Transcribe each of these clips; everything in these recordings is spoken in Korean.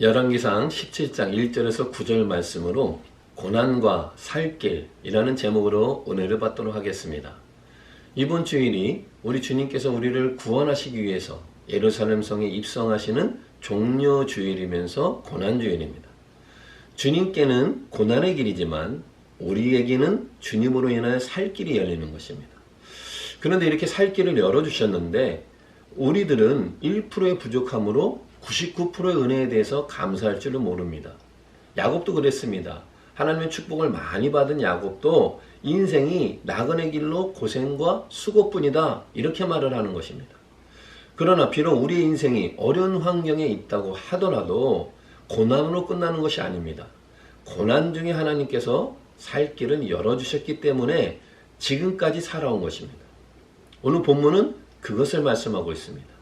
열왕기상 17장 1절에서 9절 말씀으로 고난과 살길이라는 제목으로 은혜를 받도록 하겠습니다. 이번 주일이 우리 주님께서 우리를 구원하시기 위해서 예루살렘 성에 입성하시는 종려 주일이면서 고난 주일입니다. 주님께는 고난의 길이지만 우리에게는 주님으로 인하여 살 길이 열리는 것입니다. 그런데 이렇게 살 길을 열어 주셨는데 우리들은 1%의 부족함으로 99%의 은혜에 대해서 감사할 줄은 모릅니다. 야곱도 그랬습니다. 하나님의 축복을 많이 받은 야곱도 인생이 나그네 길로 고생과 수고뿐이다 이렇게 말을 하는 것입니다. 그러나 비록 우리의 인생이 어려운 환경에 있다고 하더라도 고난으로 끝나는 것이 아닙니다. 고난 중에 하나님께서 살 길은 열어주셨기 때문에 지금까지 살아온 것입니다. 오늘 본문은 그것을 말씀하고 있습니다.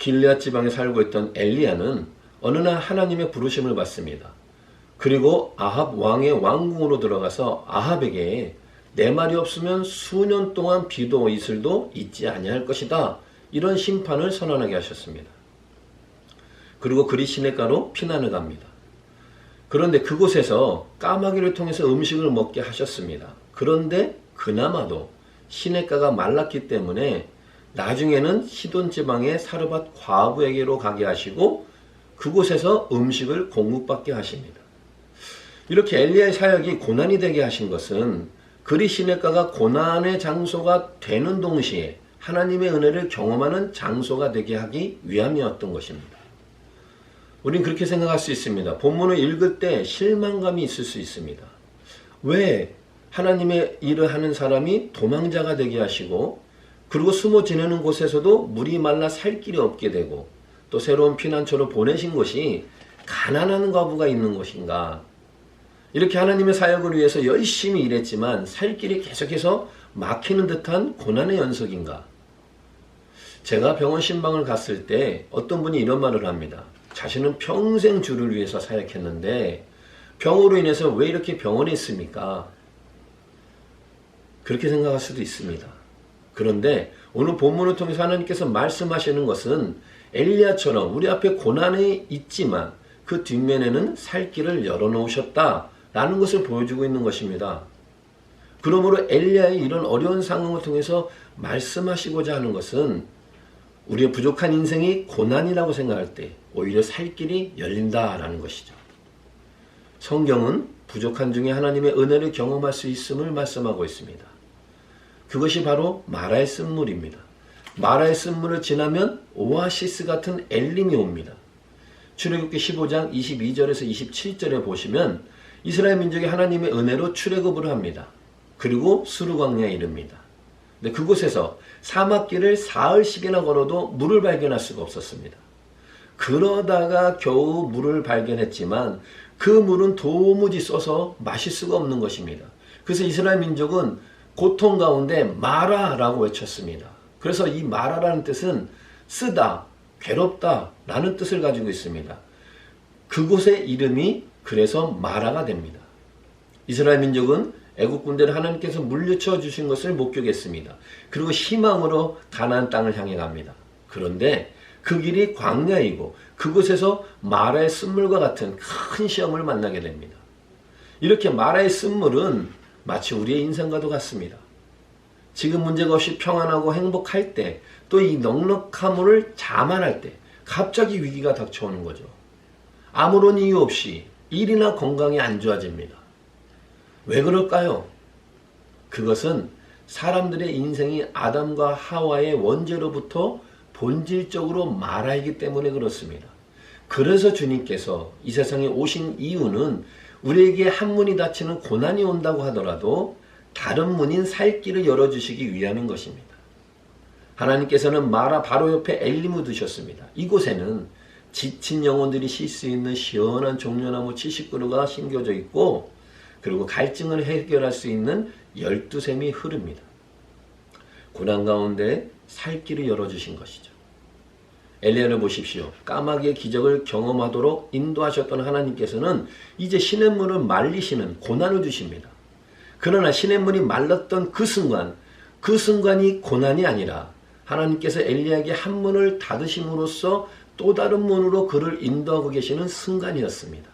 길리앗 지방에 살고 있던 엘리야는 어느 날 하나님의 부르심을 받습니다. 그리고 아합 왕의 왕궁으로 들어가서 아합에게 내 말이 없으면 수년 동안 비도 이슬도 있지 아니할 것이다. 이런 심판을 선언하게 하셨습니다. 그리고 그리 시내가로 피난을 갑니다. 그런데 그곳에서 까마귀를 통해서 음식을 먹게 하셨습니다. 그런데 그나마도 시내가가 말랐기 때문에 나중에는 시돈 지방의 사르밧 과부에게로 가게 하시고 그곳에서 음식을 공급받게 하십니다. 이렇게 엘리야의 사역이 고난이 되게 하신 것은 그리 시내가가 고난의 장소가 되는 동시에 하나님의 은혜를 경험하는 장소가 되게 하기 위함이었던 것입니다. 우린 그렇게 생각할 수 있습니다. 본문을 읽을 때 실망감이 있을 수 있습니다. 왜 하나님의 일을 하는 사람이 도망자가 되게 하시고 그리고 숨어 지내는 곳에서도 물이 말라 살 길이 없게 되고 또 새로운 피난처로 보내신 것이 가난한 과부가 있는 것인가? 이렇게 하나님의 사역을 위해서 열심히 일했지만 살 길이 계속해서 막히는 듯한 고난의 연속인가? 제가 병원 신방을 갔을 때 어떤 분이 이런 말을 합니다. 자신은 평생 주를 위해서 사역했는데 병으로 인해서 왜 이렇게 병원에 있습니까? 그렇게 생각할 수도 있습니다. 그런데 오늘 본문을 통해서 하나님께서 말씀하시는 것은 엘리야처럼 우리 앞에 고난이 있지만 그 뒷면에는 살 길을 열어놓으셨다라는 것을 보여주고 있는 것입니다. 그러므로 엘리야의 이런 어려운 상황을 통해서 말씀하시고자 하는 것은 우리의 부족한 인생이 고난이라고 생각할 때 오히려 살 길이 열린다라는 것이죠. 성경은 부족한 중에 하나님의 은혜를 경험할 수 있음을 말씀하고 있습니다. 그것이 바로 마라의 쓴물입니다. 마라의 쓴물을 지나면 오아시스 같은 엘림이 옵니다. 출애굽기 15장 22절에서 27절에 보시면 이스라엘 민족이 하나님의 은혜로 출애굽을 합니다. 그리고 수르 광야에 이릅니다. 근데 그곳에서 사막길을 사흘씩이나 걸어도 물을 발견할 수가 없었습니다. 그러다가 겨우 물을 발견했지만 그 물은 도무지 써서 마실 수가 없는 것입니다. 그래서 이스라엘 민족은 고통 가운데 마라라고 외쳤습니다. 그래서 이 마라라는 뜻은 쓰다, 괴롭다 라는 뜻을 가지고 있습니다. 그곳의 이름이 그래서 마라가 됩니다. 이스라엘 민족은 애국 군대를 하나님께서 물리쳐 주신 것을 목격했습니다. 그리고 희망으로 가나안 땅을 향해 갑니다. 그런데 그 길이 광야이고 그곳에서 마라의 쓴물과 같은 큰 시험을 만나게 됩니다. 이렇게 마라의 쓴물은 마치 우리의 인생과도 같습니다. 지금 문제가 없이 평안하고 행복할 때, 또 이 넉넉함을 자만할 때, 갑자기 위기가 닥쳐오는 거죠. 아무런 이유 없이 일이나 건강이 안 좋아집니다. 왜 그럴까요? 그것은 사람들의 인생이 아담과 하와의 원죄로부터 본질적으로 말하기 때문에 그렇습니다. 그래서 주님께서 이 세상에 오신 이유는 우리에게 한 문이 닫히는 고난이 온다고 하더라도 다른 문인 살 길을 열어주시기 위함인 것입니다. 하나님께서는 마라 바로 옆에 엘리무 두셨습니다. 이곳에는 지친 영혼들이 쉴 수 있는 시원한 종려나무 70그루가 심겨져 있고 그리고 갈증을 해결할 수 있는 열두 샘이 흐릅니다. 고난 가운데 살 길을 열어주신 것이죠. 엘리야를 보십시오. 까마귀의 기적을 경험하도록 인도하셨던 하나님께서는 이제 시냇물을 말리시는 고난을 주십니다. 그러나 시냇물이 말랐던 그 순간, 그 순간이 고난이 아니라 하나님께서 엘리야에게 한 문을 닫으심으로써 또 다른 문으로 그를 인도하고 계시는 순간이었습니다.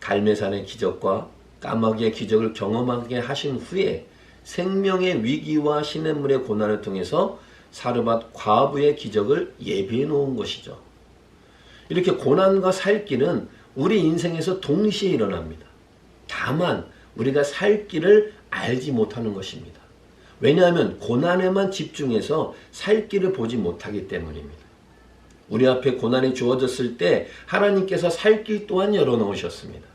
갈매산의 기적과 까마귀의 기적을 경험하게 하신 후에 생명의 위기와 시냇물의 고난을 통해서 사르밧 과부의 기적을 예비해 놓은 것이죠. 이렇게 고난과 살 길은 우리 인생에서 동시에 일어납니다. 다만 우리가 살 길을 알지 못하는 것입니다. 왜냐하면 고난에만 집중해서 살 길을 보지 못하기 때문입니다. 우리 앞에 고난이 주어졌을 때 하나님께서 살길 또한 열어놓으셨습니다.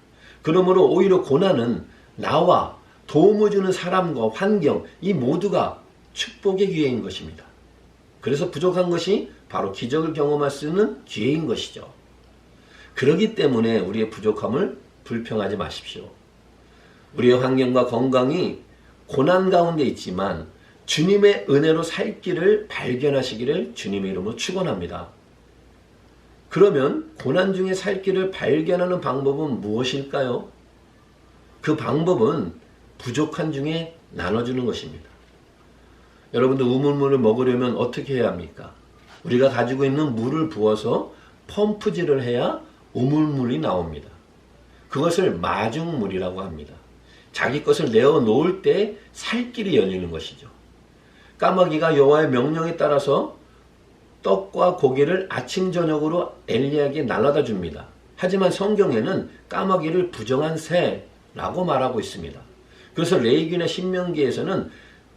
그러므로 오히려 고난은 나와 도움을 주는 사람과 환경 이 모두가 축복의 기회인 것입니다. 그래서 부족한 것이 바로 기적을 경험할 수 있는 기회인 것이죠. 그러기 때문에 우리의 부족함을 불평하지 마십시오. 우리의 환경과 건강이 고난 가운데 있지만 주님의 은혜로 살 길을 발견하시기를 주님의 이름으로 축원합니다. 그러면 고난 중에 살 길을 발견하는 방법은 무엇일까요? 그 방법은 부족한 중에 나눠주는 것입니다. 여러분들 우물물을 먹으려면 어떻게 해야 합니까? 우리가 가지고 있는 물을 부어서 펌프질을 해야 우물물이 나옵니다. 그것을 마중물이라고 합니다. 자기 것을 내어 놓을 때 살길이 열리는 것이죠. 까마귀가 여호와의 명령에 따라서 떡과 고기를 아침 저녁으로 엘리야에게 날라다 줍니다. 하지만 성경에는 까마귀를 부정한 새라고 말하고 있습니다. 그래서 레이기나 신명기에서는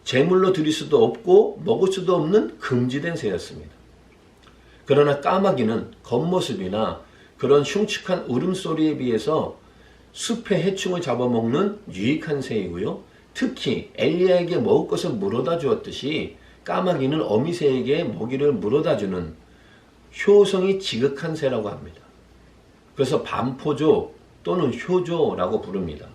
제물로 드릴 수도 없고 먹을 수도 없는 금지된 새였습니다. 그러나 까마귀는 겉모습이나 그런 흉측한 울음소리에 비해서 숲의 해충을 잡아먹는 유익한 새이고요. 특히 엘리야에게 먹을 것을 물어다 주었듯이 까마귀는 어미새에게 먹이를 물어다 주는 효성이 지극한 새라고 합니다. 그래서 반포조 또는 효조라고 부릅니다.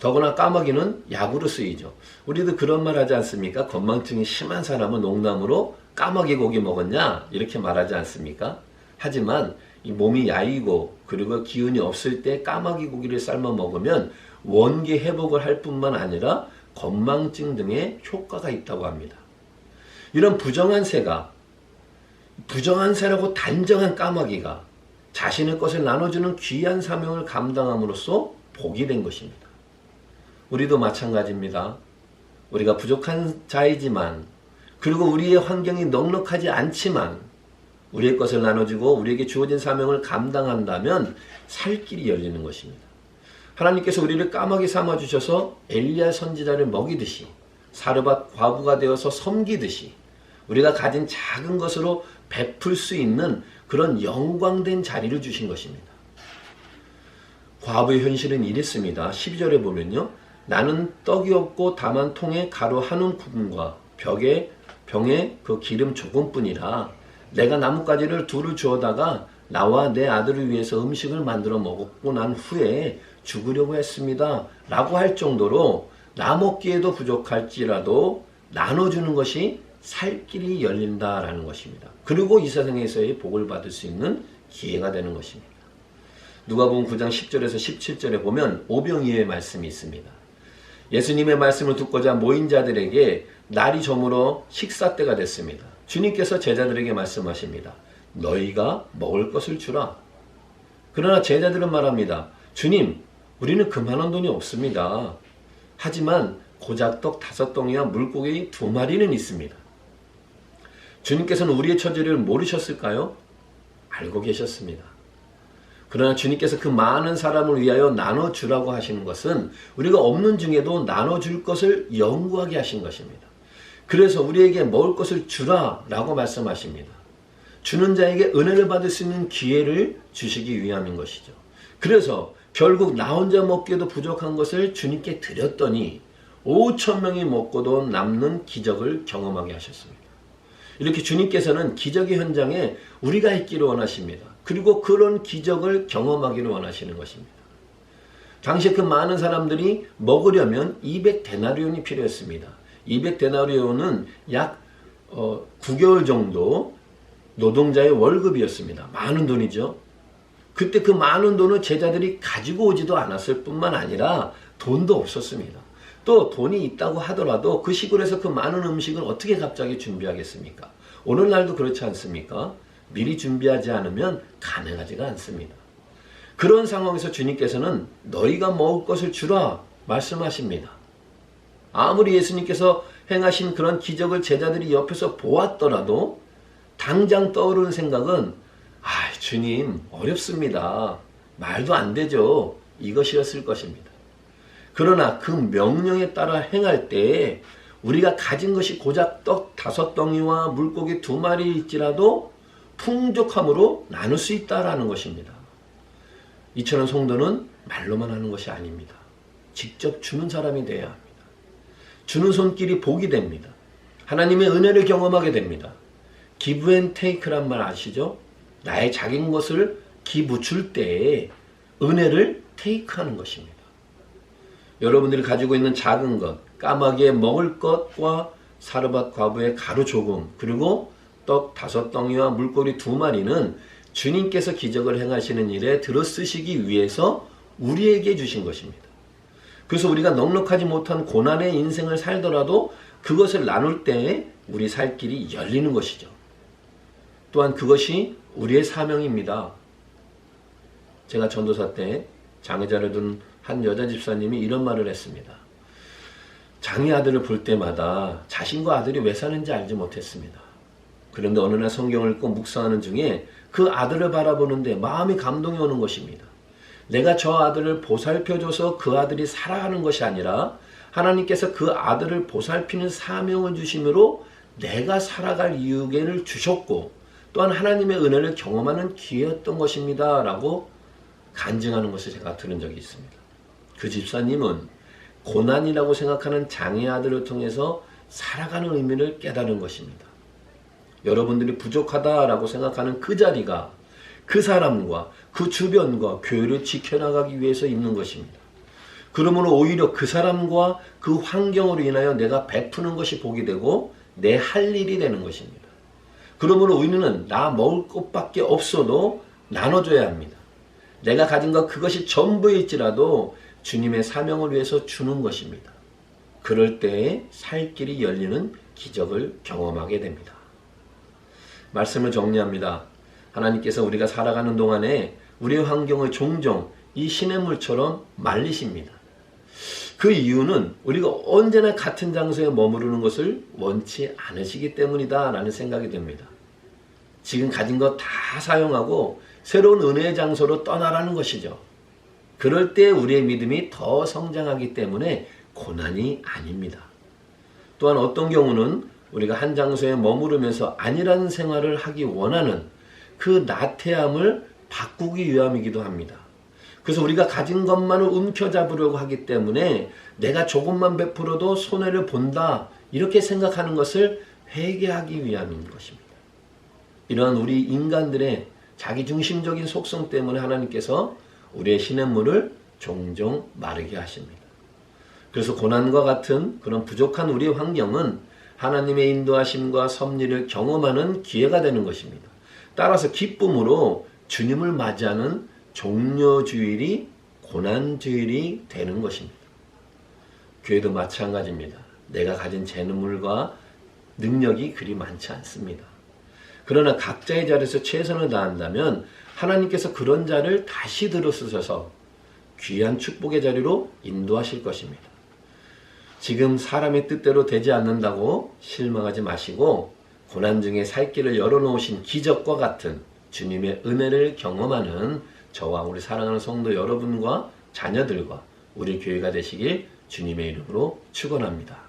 더구나 까마귀는 약으로 쓰이죠. 우리도 그런 말 하지 않습니까? 건망증이 심한 사람은 농담으로 까마귀 고기 먹었냐? 이렇게 말하지 않습니까? 하지만 이 몸이 야이고 그리고 기운이 없을 때 까마귀 고기를 삶아 먹으면 원기 회복을 할 뿐만 아니라 건망증 등의 효과가 있다고 합니다. 이런 부정한 새가 부정한 새라고 단정한 까마귀가 자신의 것을 나눠주는 귀한 사명을 감당함으로써 복이 된 것입니다. 우리도 마찬가지입니다. 우리가 부족한 자이지만 그리고 우리의 환경이 넉넉하지 않지만 우리의 것을 나눠주고 우리에게 주어진 사명을 감당한다면 살 길이 열리는 것입니다. 하나님께서 우리를 까마귀 삼아 주셔서 엘리야 선지자를 먹이듯이 사르밧 과부가 되어서 섬기듯이 우리가 가진 작은 것으로 베풀 수 있는 그런 영광된 자리를 주신 것입니다. 과부의 현실은 이랬습니다. 12절에 보면요. 나는 떡이 없고 다만 통에 가루 한 움큼과 벽에 병에 그 기름 조금뿐이라 내가 나뭇가지를 둘을 주어다가 나와 내 아들을 위해서 음식을 만들어 먹고 난 후에 죽으려고 했습니다. 라고 할 정도로 나 먹기에도 부족할지라도 나눠주는 것이 살 길이 열린다라는 것입니다. 그리고 이 세상에서의 복을 받을 수 있는 기회가 되는 것입니다. 누가복음 9장 10절에서 17절에 보면 오병이의 말씀이 있습니다. 예수님의 말씀을 듣고자 모인 자들에게 날이 저물어 식사 때가 됐습니다. 주님께서 제자들에게 말씀하십니다. 너희가 먹을 것을 주라. 그러나 제자들은 말합니다. 주님, 우리는 그만한 돈이 없습니다. 하지만 고작 떡 다섯 덩이와 물고기 두 마리는 있습니다. 주님께서는 우리의 처지를 모르셨을까요? 알고 계셨습니다. 그러나 주님께서 그 많은 사람을 위하여 나눠주라고 하시는 것은 우리가 없는 중에도 나눠줄 것을 연구하게 하신 것입니다. 그래서 우리에게 먹을 것을 주라 라고 말씀하십니다. 주는 자에게 은혜를 받을 수 있는 기회를 주시기 위함인 것이죠. 그래서 결국 나 혼자 먹기에도 부족한 것을 주님께 드렸더니 5천 명이 먹고도 남는 기적을 경험하게 하셨습니다. 이렇게 주님께서는 기적의 현장에 우리가 있기를 원하십니다. 그리고 그런 기적을 경험하기를 원하시는 것입니다. 당시 그 많은 사람들이 먹으려면 200데나리온이 필요했습니다. 200데나리온은 약 어, 9개월 정도 노동자의 월급이었습니다. 많은 돈이죠. 그때 그 많은 돈을 제자들이 가지고 오지도 않았을 뿐만 아니라 돈도 없었습니다. 또 돈이 있다고 하더라도 그 시골에서 그 많은 음식을 어떻게 갑자기 준비하겠습니까? 오늘날도 그렇지 않습니까? 미리 준비하지 않으면 가능하지가 않습니다. 그런 상황에서 주님께서는 너희가 먹을 것을 주라 말씀하십니다. 아무리 예수님께서 행하신 그런 기적을 제자들이 옆에서 보았더라도 당장 떠오르는 생각은 아, 주님 어렵습니다. 말도 안 되죠. 이것이었을 것입니다. 그러나 그 명령에 따라 행할 때 우리가 가진 것이 고작 떡 다섯 덩이와 물고기 두 마리 일지라도 풍족함으로 나눌 수 있다라는 것입니다. 이처럼 성도는 말로만 하는 것이 아닙니다. 직접 주는 사람이 되어야 합니다. 주는 손길이 복이 됩니다. 하나님의 은혜를 경험하게 됩니다. 기브 앤 테이크란 말 아시죠? 나의 작은 것을 기부 줄 때에 은혜를 테이크하는 것입니다. 여러분들이 가지고 있는 작은 것, 까마귀의 먹을 것과 사르밧 과부의 가루 조금, 그리고 떡 다섯 덩이와 물고기 두 마리는 주님께서 기적을 행하시는 일에 들어 쓰시기 위해서 우리에게 주신 것입니다. 그래서 우리가 넉넉하지 못한 고난의 인생을 살더라도 그것을 나눌 때 우리 살 길이 열리는 것이죠. 또한 그것이 우리의 사명입니다. 제가 전도사 때 장애자를 둔 한 여자 집사님이 이런 말을 했습니다. 장애 아들을 볼 때마다 자신과 아들이 왜 사는지 알지 못했습니다. 그런데 어느 날 성경을 읽고 묵상하는 중에 그 아들을 바라보는데 마음이 감동이 오는 것입니다. 내가 저 아들을 보살펴줘서 그 아들이 살아가는 것이 아니라 하나님께서 그 아들을 보살피는 사명을 주심으로 내가 살아갈 이유를 주셨고 또한 하나님의 은혜를 경험하는 기회였던 것입니다. 라고 간증하는 것을 제가 들은 적이 있습니다. 그 집사님은 고난이라고 생각하는 장애 아들을 통해서 살아가는 의미를 깨달은 것입니다. 여러분들이 부족하다라고 생각하는 그 자리가 그 사람과 그 주변과 교회를 지켜나가기 위해서 있는 것입니다. 그러므로 오히려 그 사람과 그 환경으로 인하여 내가 베푸는 것이 복이 되고 내 할 일이 되는 것입니다. 그러므로 우리는 나 먹을 것밖에 없어도 나눠줘야 합니다. 내가 가진 것 그것이 전부일지라도 주님의 사명을 위해서 주는 것입니다. 그럴 때에 살 길이 열리는 기적을 경험하게 됩니다. 말씀을 정리합니다. 하나님께서 우리가 살아가는 동안에 우리의 환경을 종종 이 시냇물처럼 말리십니다. 그 이유는 우리가 언제나 같은 장소에 머무르는 것을 원치 않으시기 때문이다 라는 생각이 듭니다. 지금 가진 것 다 사용하고 새로운 은혜의 장소로 떠나라는 것이죠. 그럴 때 우리의 믿음이 더 성장하기 때문에 고난이 아닙니다. 또한 어떤 경우는 우리가 한 장소에 머무르면서 아니라는 생활을 하기 원하는 그 나태함을 바꾸기 위함이기도 합니다. 그래서 우리가 가진 것만을 움켜잡으려고 하기 때문에 내가 조금만 베풀어도 손해를 본다 이렇게 생각하는 것을 회개하기 위함인 것입니다. 이러한 우리 인간들의 자기중심적인 속성 때문에 하나님께서 우리의 시냇물을 종종 마르게 하십니다. 그래서 고난과 같은 그런 부족한 우리의 환경은 하나님의 인도하심과 섭리를 경험하는 기회가 되는 것입니다. 따라서 기쁨으로 주님을 맞이하는 종료주일이 고난주일이 되는 것입니다. 교회도 마찬가지입니다. 내가 가진 재능물과 능력이 그리 많지 않습니다. 그러나 각자의 자리에서 최선을 다한다면 하나님께서 그런 자를 다시 들어쓰셔서 귀한 축복의 자리로 인도하실 것입니다. 지금 사람의 뜻대로 되지 않는다고 실망하지 마시고 고난 중에 살 길을 열어놓으신 기적과 같은 주님의 은혜를 경험하는 저와 우리 사랑하는 성도 여러분과 자녀들과 우리 교회가 되시길 주님의 이름으로 축원합니다.